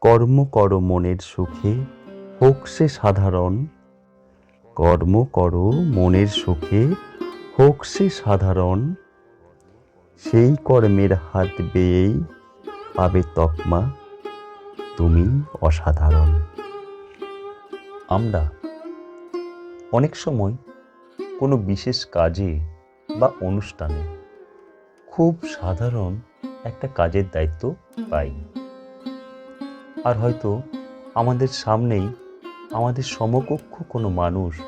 কর্ম কর মনের সুখে, হোক সে সাধারণ। কর্ম কর মনের সুখে, হোক সে সাধারণ। সেই কর্মের হাত বেয়েই পাবে তকমা, তুমি অসাধারণ। আমরা অনেক সময় কোনো বিশেষ কাজে বা অনুষ্ঠানে খুব সাধারণ একটা কাজের দায়িত্ব পাই। আর হয়তো আমাদের সামনেই আমাদের সমকক্ষ কোনো মানুষ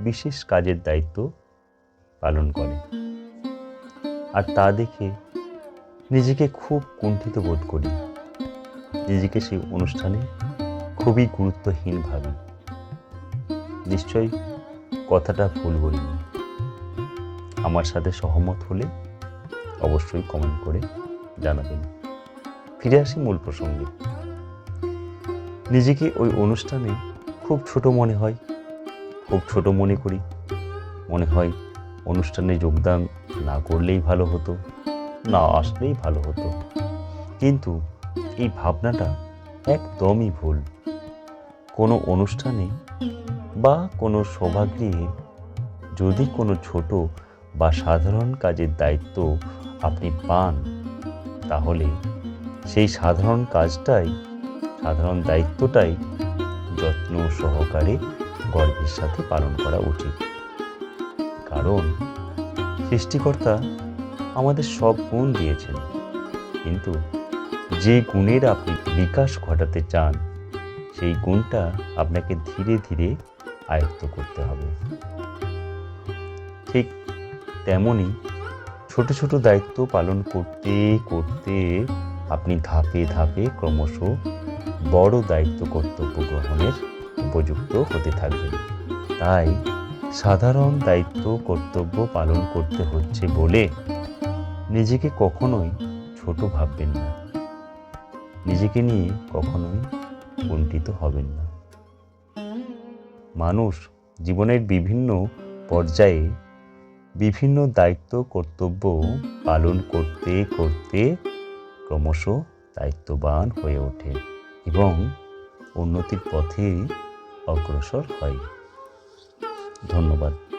বিশেষ কাজের দায়িত্ব পালন করে। আর তা দেখে নিজেকে খুব কুণ্ঠিত বোধ করি। নিজেকে সেই অনুষ্ঠানে খুবই গুরুত্বহীন ভাবি। নিশ্চয়ই কথাটা ভুল বলিনি। আমার সাথে সহমত হলে অবশ্যই কমেন্ট করে জানাবেন। ফিরে আসি মূল প্রসঙ্গে। নিজেকে ওই অনুষ্ঠানে খুব ছোট মনে হয়, খুব ছোট মনে করি। মনে হয় অনুষ্ঠানে যোগদান না করলেই ভালো হতো, না আসলেই ভালো হতো। কিন্তু এই ভাবনাটা একদমই ভুল। কোনো অনুষ্ঠানে বা কোনো সভাগৃহে যদি কোনো ছোট বা সাধারণ কাজের দায়িত্ব আপনি পান, তাহলে সেই সাধারণ কাজটাই সাধারণ দায়িত্বটাই যত্ন সহকারে গর্বের সাথে পালন করা উচিত। কারণ সৃষ্টিকর্তা আমাদের সব গুণ দিয়েছেন। কিন্তু যে গুণের আপনি বিকাশ ঘটাতে চান, সেই গুণটা আপনাকে ধীরে ধীরে আয়ত্ত করতে হবে। ঠিক তেমনই ছোট ছোট দায়িত্ব পালন করতে করতে আপনি ধাপে ধাপে ক্রমশ বড় দায়িত্ব কর্তব্য গ্রহণের উপযুক্ত হতে থাকবেন তাই সাধারণ দায়িত্ব কর্তব্য পালন করতে হচ্ছে বলে নিজেকে কখনোই ছোট ভাববেন না। নিজেকে নিয়ে কখনোই কুণ্ঠিত হবেন না। মানুষ জীবনের বিভিন্ন পর্যায়ে বিভিন্ন দায়িত্ব কর্তব্য পালন করতে করতে ক্রমশ দায়িত্ববান হয়ে ওঠে। এবং উন্নতির পথে অগ্রসর হয়। ধন্যবাদ।